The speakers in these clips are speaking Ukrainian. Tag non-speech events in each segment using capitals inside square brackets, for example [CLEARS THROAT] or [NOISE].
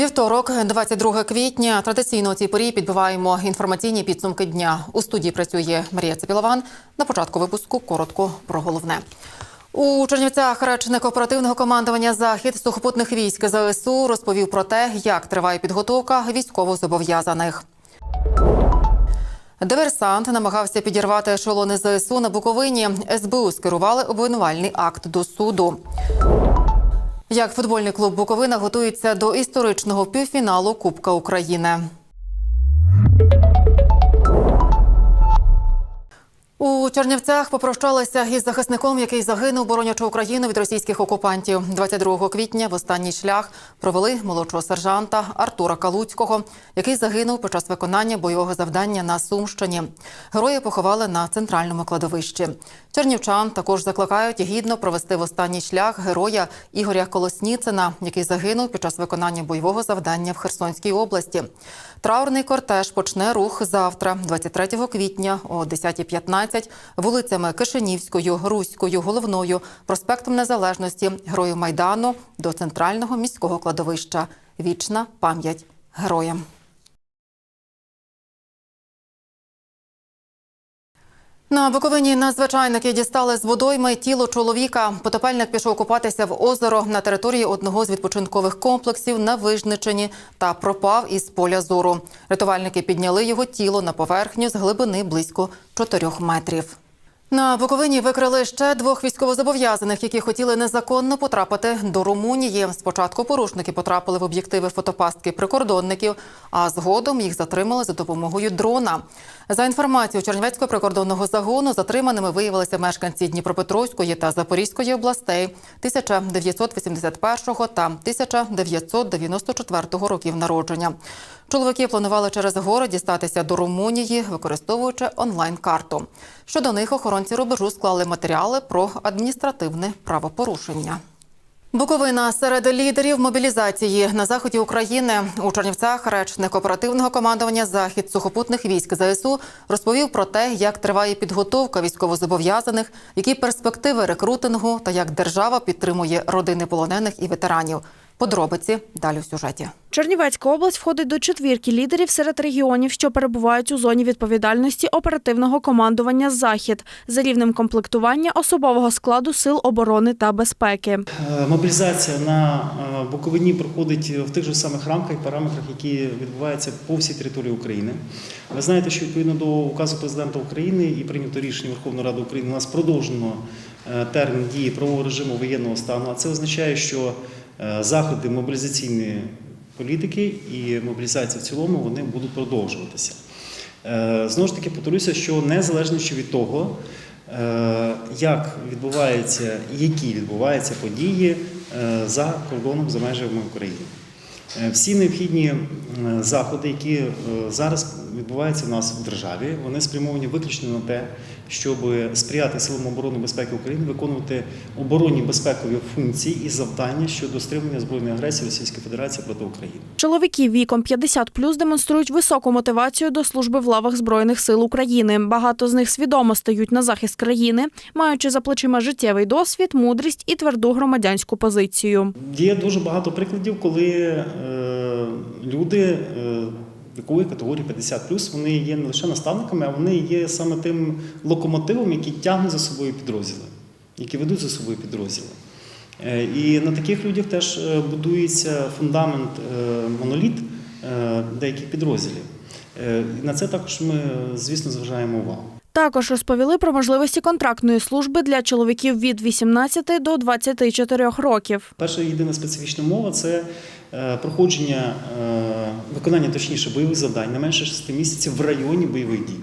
Вівторок, 22 квітня. Традиційно у цій порі підбиваємо інформаційні підсумки дня. У студії працює Марія Цепілован. На початку випуску коротко про головне. У Чернівцях речник оперативного командування Захід сухопутних військ ЗСУ розповів про те, як триває підготовка військовозобов'язаних. Диверсант намагався підірвати ешелони ЗСУ на Буковині. СБУ скерували обвинувальний акт до суду. Як футбольний клуб Буковина готується до історичного півфіналу Кубка України. У Чернівцях попрощалися із захисником, який загинув, боронячи Україну від російських окупантів. 22 квітня в останній шлях провели молодшого сержанта Артура Калуцького, який загинув під час виконання бойового завдання на Сумщині. Герої поховали на центральному кладовищі. Чернівчан також закликають гідно провести в останній шлях героя Ігоря Колосніцина, який загинув під час виконання бойового завдання в Херсонській області. Траурний кортеж почне рух завтра, 23 квітня о 10.15 вулицями Кишинівською, Руською, Головною, проспектом Незалежності, Героїв Майдану до центрального міського кладовища. Вічна пам'ять героям. На Буковині надзвичайники дістали з водойми тіло чоловіка. Потопельник пішов купатися в озеро на території одного з відпочинкових комплексів на Вижничині та пропав із поля зору. Рятувальники підняли його тіло на поверхню з глибини близько 4 метрів. На Буковині викрили ще двох військовозобов'язаних, які хотіли незаконно потрапити до Румунії. Спочатку порушники потрапили в об'єктиви фотопастки прикордонників, а згодом їх затримали за допомогою дрона. За інформацією Чернівецького прикордонного загону, затриманими виявилися мешканці Дніпропетровської та Запорізької областей 1981 та 1994 років народження. Чоловіки планували через гори дістатися до Румунії, використовуючи онлайн-карту. Щодо них охоронці рубежу склали матеріали про адміністративне правопорушення. Буковина серед лідерів мобілізації на заході України у Чернівцях речник оперативного командування Захід сухопутних військ ЗСУ розповів про те, як триває підготовка військовозобов'язаних, які перспективи рекрутингу та як держава підтримує родини полонених і ветеранів. Подробиці далі в сюжеті. Чернівецька область входить до четвірки лідерів серед регіонів, що перебувають у зоні відповідальності оперативного командування Захід за рівнем комплектування особового складу сил оборони та безпеки. Е, Мобілізація на е, Буковині проходить в тих же самих рамках і параметрах, які відбуваються по всій території України. Ви знаєте, що відповідно до указу президента України і прийнято рішення Верховної Ради України, у нас продовжено е, термін дії правового режиму воєнного стану. А це означає, що заходи мобілізаційної політики і мобілізація в цілому вони будуть продовжуватися. Е, Знову ж таки, повторюся, що незалежно від того, е, як відбуваються які відбуваються події е, за кордоном за межами України. Е, Всі необхідні е, заходи, які е, зараз відбуваються в нас в державі, вони спрямовані виключно на те, щоб сприяти силам оборони безпеки України виконувати оборонні безпекові функції і завдання щодо стримування збройної агресії Російської Федерації проти України. Чоловіки віком 50 плюс демонструють високу мотивацію до служби в лавах Збройних сил України. Багато з них свідомо стають на захист країни, маючи за плечима життєвий досвід, мудрість і тверду громадянську позицію. Є дуже багато прикладів, коли люди е, вікової категорії 50 вони є не лише наставниками, а вони є саме тим локомотивом, який тягне за собою підрозділи, які ведуть за собою підрозділи. Е, І на таких людях теж е, будується фундамент, е, моноліт е, деяких підрозділів. Е, на це також ми, звісно, зважаємо увагу. Також розповіли про можливості контрактної служби для чоловіків від 18 до 24 років. Перша єдина специфічна мова це е, проходження, е, виконання точніше бойових завдань не менше 6 місяців в районі бойових дій.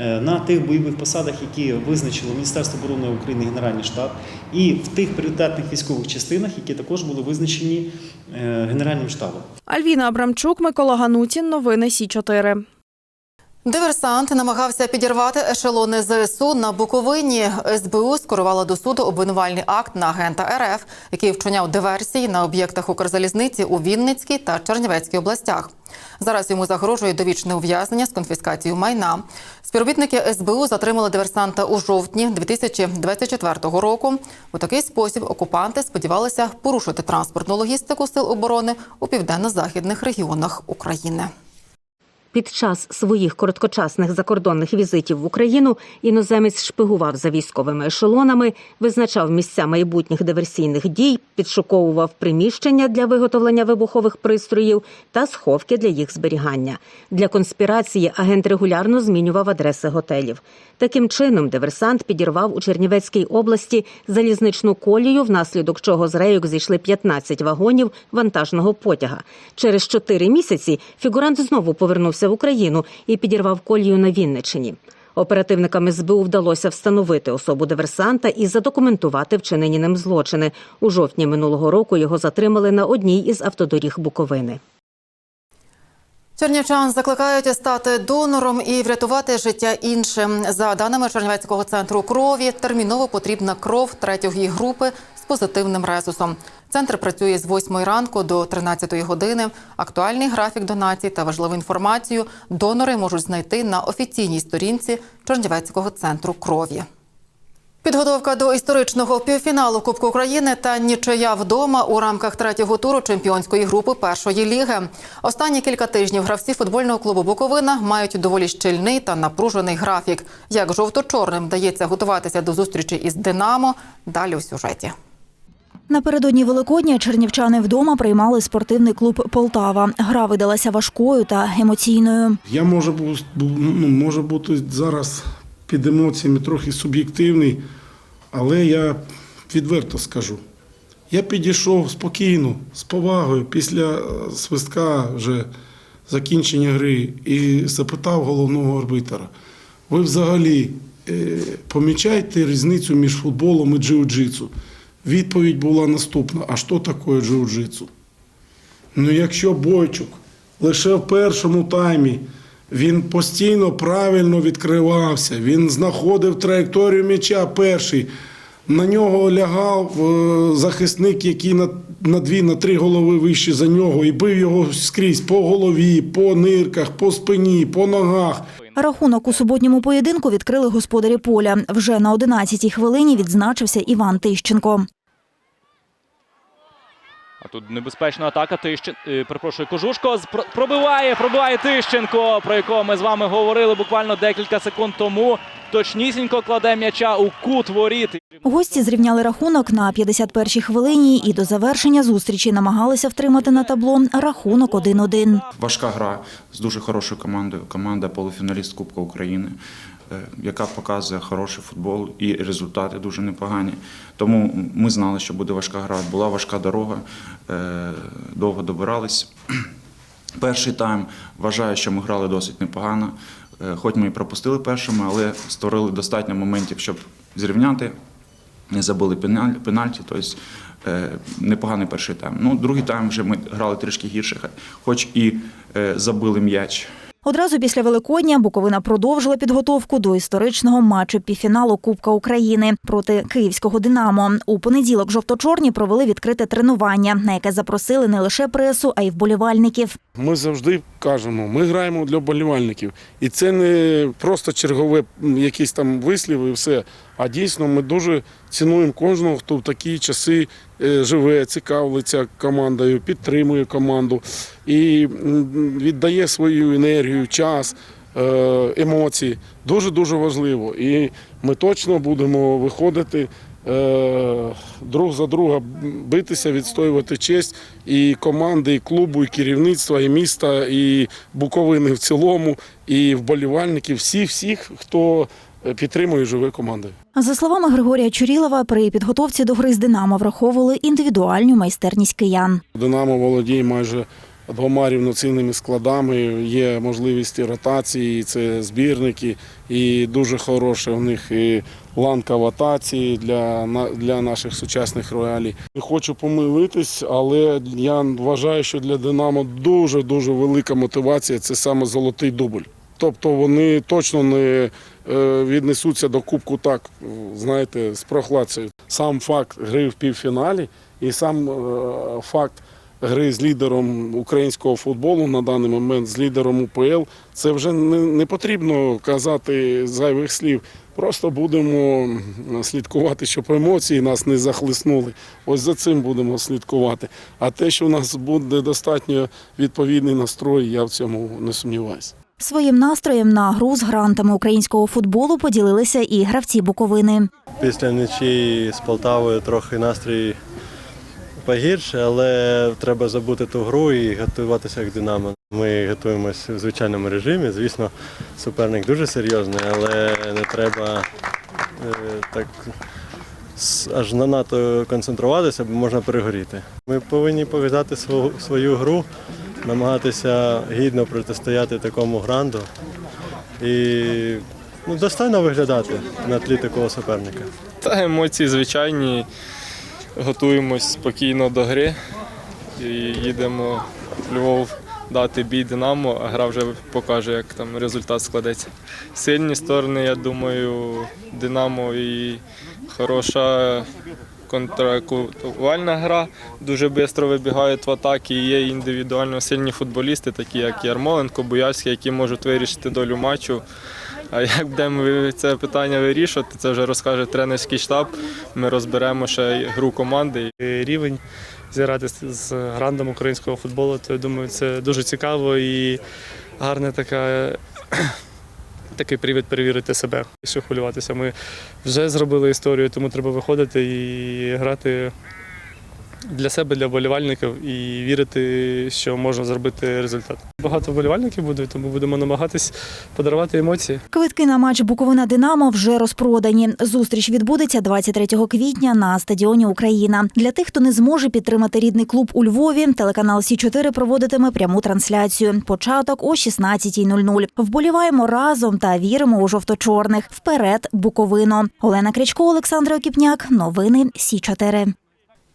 Е, На тих бойових посадах, які визначило Міністерство оборони України Генеральний штаб, і в тих пріоритетних військових частинах, які також були визначені е, Генеральним штабом. Альвіна Абрамчук, Микола Ганутін. Новини Сі 4 Диверсант намагався підірвати ешелони ЗСУ на Буковині. СБУ скерувала до суду обвинувальний акт на агента РФ, який вчиняв диверсії на об'єктах Укрзалізниці у Вінницькій та Чернівецькій областях. Зараз йому загрожує довічне ув'язнення з конфіскацією майна. Співробітники СБУ затримали диверсанта у жовтні 2024 року. У такий спосіб окупанти сподівалися порушити транспортну логістику сил оборони у південно-західних регіонах України. Під час своїх короткочасних закордонних візитів в Україну іноземець шпигував за військовими ешелонами, визначав місця майбутніх диверсійних дій, підшуковував приміщення для виготовлення вибухових пристроїв та сховки для їх зберігання. Для конспірації агент регулярно змінював адреси готелів. Таким чином, диверсант підірвав у Чернівецькій області залізничну колію, внаслідок чого з рейок зійшли 15 вагонів вантажного потяга. Через чотири місяці фігурант знову повернувся в Україну і підірвав колію на Вінниччині. Оперативникам СБУ вдалося встановити особу диверсанта і задокументувати вчинені ним злочини. У жовтні минулого року його затримали на одній із автодоріг Буковини. Чернівчан закликають стати донором і врятувати життя іншим. За даними Чернівецького центру крові, терміново потрібна кров третьої групи позитивним резусом. Центр працює з 8 ранку до 13 години. Актуальний графік донацій та важливу інформацію донори можуть знайти на офіційній сторінці Чернівецького центру крові. Підготовка до історичного півфіналу Кубку України та нічия вдома у рамках третього туру чемпіонської групи першої ліги. Останні кілька тижнів гравці футбольного клубу Буковина мають доволі щільний та напружений графік. Як жовто-чорним вдається готуватися до зустрічі із Динамо? Далі у сюжеті. Напередодні Великодня чернівчани вдома приймали спортивний клуб Полтава. Гра видалася важкою та емоційною. Я бу- ну, може бути зараз під емоціями трохи суб'єктивний, але я відверто скажу. Я підійшов спокійно, з повагою після е, свистка вже закінчення гри і запитав головного арбитра: ви взагалі е, помічаєте різницю між футболом і джиу-джитсу? Відповідь була наступна: а що таке джиу-джитсу? Ну, якщо Бойчук лише в першому таймі він постійно правильно відкривався, він знаходив траєкторію м'яча перший. На нього лягав е, захисник, який на, дві, на три голови вище за нього, і бив його скрізь по голові, по нирках, по спині, по ногах. Рахунок у суботньому поєдинку відкрили господарі поля. Вже на 11-й хвилині відзначився Іван Тищенко. А тут небезпечна атака. Тищен... е, Перепрошую, Кожушко з- пробиває, пробиває Тищенко, про якого ми з вами говорили буквально декілька секунд тому. Точнісінько кладе м'яча у кут воріт. Гості зрівняли рахунок на 51-й хвилині і до завершення зустрічі намагалися втримати на табло рахунок 1-1. Важка гра з дуже хорошою командою. Команда полуфіналіст Кубка України, яка показує хороший футбол і результати дуже непогані. Тому ми знали, що буде важка гра. Була важка дорога, е, довго добирались. [CLEARS THROAT] Перший тайм вважаю, що ми грали досить непогано. Е, Хоч ми і пропустили першими, але створили достатньо моментів, щоб зрівняти. Не забули пенальті, тобто е, непоганий перший тайм. Ну, другий тайм вже ми грали трішки гірше, хоч і е, забили м'яч. Одразу після Великодня Буковина продовжила підготовку до історичного матчу півфіналу Кубка України проти київського Динамо. У понеділок жовто-чорні провели відкрите тренування, на яке запросили не лише пресу, а й вболівальників. Ми завжди кажемо, ми граємо для болівальників. І це не просто чергове якісь там вислів і все. А дійсно ми дуже цінуємо кожного, хто в такі часи е, живе, цікавиться командою, підтримує команду і віддає свою енергію, час. е, Емоції дуже дуже важливо, і ми точно будемо виходити е, друг за друга битися, відстоювати честь і команди, і клубу, і керівництва, і міста, і Буковини в цілому, і вболівальників, всіх, всіх, хто е, підтримує живе команди. За словами Григорія Чурілова, при підготовці до гри з Динамо враховували індивідуальну майстерність киян. Динамо володіє майже двома рівноцінними складами. Є можливості ротації, це збірники, і дуже хороша в них і ланка в атаці для, для наших сучасних реалій. Не хочу помилитись, але я вважаю, що для Динамо дуже дуже велика мотивація це саме золотий дубль. Тобто вони точно не е, віднесуться до кубку так, знаєте, з прохладцею. Сам факт гри в півфіналі і сам е, факт гри з лідером українського футболу на даний момент, з лідером УПЛ, це вже не, потрібно казати зайвих слів. Просто будемо слідкувати, щоб емоції нас не захлиснули. Ось за цим будемо слідкувати. А те, що у нас буде достатньо відповідний настрой, я в цьому не сумніваюся. Своїм настроєм на гру з грантами українського футболу поділилися і гравці Буковини. Після нічі з Полтавою трохи настрій погірше, але треба забути ту гру і готуватися як Динамо. Ми готуємося в звичайному режимі. Звісно, суперник дуже серйозний, але не треба е, так аж на НАТО концентруватися, бо можна перегоріти. Ми повинні показати свою, свою гру, намагатися гідно протистояти такому гранду і ну, достойно виглядати на тлі такого суперника. Та емоції звичайні. Готуємось спокійно до гри і їдемо в Львов дати бій Динамо, а гра вже покаже, як там результат складеться. Сильні сторони, я думаю, Динамо і хороша контратакувальна гра. Дуже швидко вибігають в атаки. Є індивідуально сильні футболісти, такі як Ярмоленко, Буявський, які можуть вирішити долю матчу. А як будемо це питання вирішувати, це вже розкаже тренерський штаб. Ми розберемо ще гру команди. рівень зіграти з грандом українського футболу, то я думаю, це дуже цікаво і гарна така. Такий привід перевірити себе, що хвилюватися. Ми вже зробили історію, тому треба виходити і грати для себе, для вболівальників і вірити, що можна зробити результат. Багато вболівальників буде, тому будемо намагатись подарувати емоції. Квитки на матч Буковина Динамо вже розпродані. Зустріч відбудеться 23 квітня на стадіоні Україна. Для тих, хто не зможе підтримати рідний клуб у Львові, телеканал Сі 4 проводитиме пряму трансляцію. Початок о 16.00. Вболіваємо разом та віримо у жовто-чорних. Вперед, Буковино. Олена Крячко, Олександр Окіпняк. Новини Сі 4